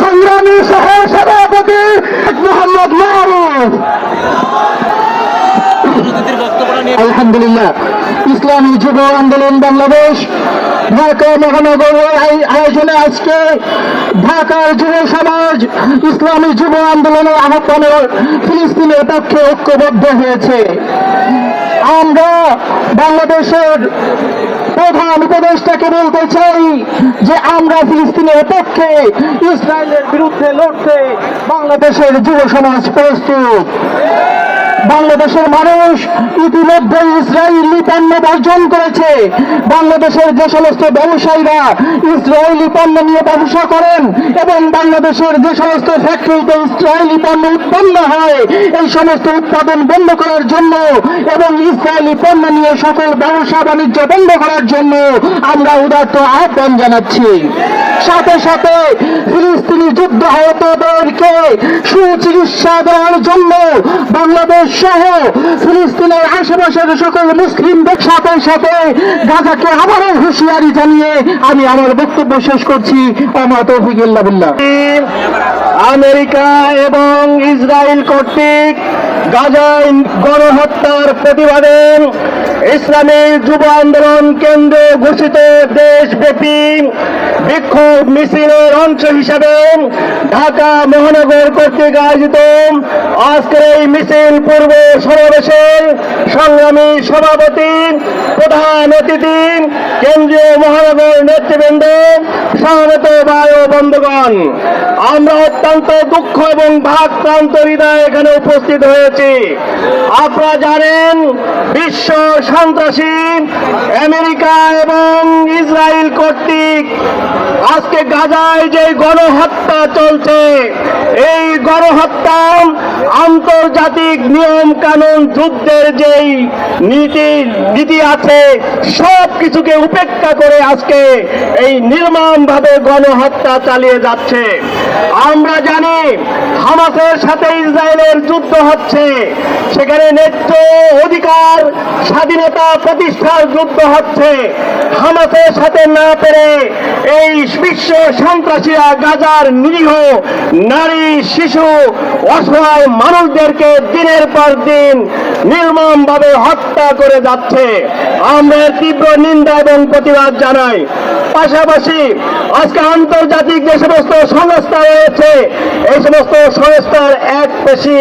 সংগ্রামী সহ সভাপতি মোহাম্মদ মারুফ আলহামদুলিল্লাহ, ইসলামী যুব আন্দোলন বাংলাদেশ, ঢাকা মহানগর আয়োজনে আজকে ঢাকার যুব সমাজ, ইসলামী যুব আন্দোলনের আহ্বানে ফিলিস্তিনের পক্ষে ঐক্যবদ্ধ হয়েছে। বাংলাদেশের প্রধান উপদেষ্টাকে বলতে চাই যে আমরা ফিলিস্তিনের পক্ষে ইসরায়েলের বিরুদ্ধে লড়তে বাংলাদেশের যুব সমাজ প্রস্তুত। বাংলাদেশের মানুষ ইতিমধ্যে ইসরায়েলি পণ্য বর্জন করেছে। বাংলাদেশের যে সমস্ত ব্যবসায়ীরা ইসরায়েলি পণ্য নিয়ে ব্যবসা করেন এবং বাংলাদেশের যে সমস্ত ফ্যাক্টরিতে ইসরায়েলি পণ্য উৎপন্ন হয়, এই সমস্ত উৎপাদন বন্ধ করার জন্য এবং ইসরায়েলি পণ্য নিয়ে সকল ব্যবসা বাণিজ্য বন্ধ করার জন্য আমরা উদার্ত আহ্বান জানাচ্ছি। সাথে সাথে ফিলিস্তিনি যুদ্ধ আহতদেরকে সুচিকিৎসা দেওয়ার জন্য বাংলাদেশ সহ ফিলিস্তিনের আশেপাশের সকল মুসলিমদের সাথে সাথে গাজাকে আবারও হুঁশিয়ারি জানিয়ে আমি আমার বক্তব্য শেষ করছি, আমার তৌফিক আমেরিকা এবং ইসরায়েল কর্তৃক গাজায় গণহত্যার প্রতিবাদে ইসলামী যুব আন্দোলন কেন্দ্র ঘোষিত দেশব্যাপী বিক্ষোভ মিছিলের অংশ হিসাবে ঢাকা মহানগর কর্তৃক আয়োজিত আজকের এই মিছিল পূর্ব সমাবেশের সংগ্রামী সভাপতি প্রধান অতিথি কেন্দ্রীয় মহানগর নেতৃবৃন্দ, সমবেত বায়ু বন্ধুগণ, আমরা অত্যন্ত দুঃখ এবং ভাগক্রান্ত হৃদয় এখানে উপস্থিত হয়েছি। আপনারা জানেন, বিশ্ব সন্ত্রাসী আমেরিকা এবং ইসরায়েল কর্তৃক আজকে গাজায় যে গণহত্যা চলছে, এই গণহত্যা আন্তর্জাতিক নিয়ম কানুন যুদ্ধের যেই নীতি নীতি আছে সব কিছুকে উপেক্ষা করে আজকে এই নির্মম ভাবে গণহত্যা চালিয়ে যাচ্ছে। আমরা জানি হামাসের সাথে ইসরায়েলের যুদ্ধ হচ্ছে। সেখানে ন্যায্য অধিকার, স্বাধীনতা প্রতিষ্ঠার যুদ্ধ হচ্ছে। হামাসের সাথে না পেরে এই বিশ্ব সন্ত্রাসীরা গাজার নিরীহ নারী, শিশু, অসহায় মানুষদেরকে দিনের পর দিন নির্মম ভাবে হত্যা করে যাচ্ছে। আমরা তীব্র নিন্দা এবং প্রতিবাদ জানাই। পাশাপাশি আজকে আন্তর্জাতিক যে সমস্ত সংস্থা রয়েছে, এই সমস্ত সংস্থার এক পেশি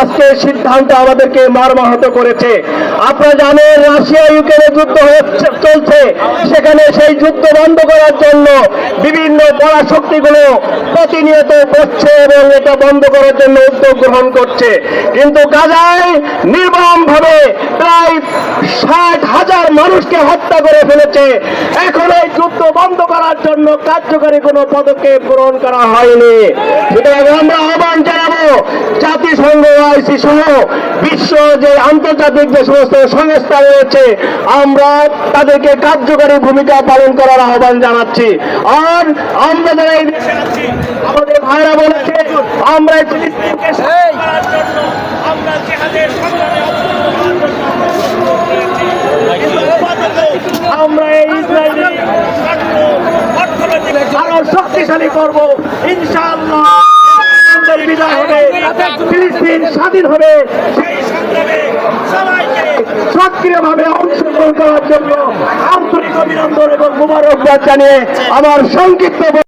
আজকে সিদ্ধান্ত আমাদেরকে মর্মাহত করেছে। আপনারা জানেন, রাশিয়া ইউক্রেনের যুদ্ধ চলছে। সেখানে সেই যুদ্ধ বন্ধ করার জন্য বিভিন্ন পরাশক্তিগুলো প্রতিনিয়ত করছে এবং এটা বন্ধ করার জন্য উদ্যোগ গ্রহণ করছে। কিন্তু গাজায় নির্মম ভাবে প্রায় ষাট হাজার মানুষকে হত্যা করে ফেলেছে। এখন এই যুদ্ধ বন্ধ করার জন্য কার্যকরী কোনো পদক্ষেপ গ্রহণ করা হয়নি। সুতরাং আমরা আহ্বান জানাব, জাতিসংঘ আইসি সহ বিশ্ব যে আন্তর্জাতিক যে সমস্ত সংস্থা রয়েছে, আমরা তাদেরকে কার্যকরী ভূমিকা পালন করার আহ্বান জানাচ্ছি। আর আমরা যারা এই দেশে আছি, আমাদের ভাইরা বলেছে, আমরা এই ফিলিস্তিনকে শান্তি করার জন্য আমরা এই ইসরায়েলি আরও শক্তিশালী করব। বিদায় হবে, ফিলিস্তিন স্বাধীন হবে। অংশগ্রহণ করার জন্য আন্তরিক অভিনন্দন এবং মুবারকবাদ জানিয়ে আমার সংক্ষিপ্ত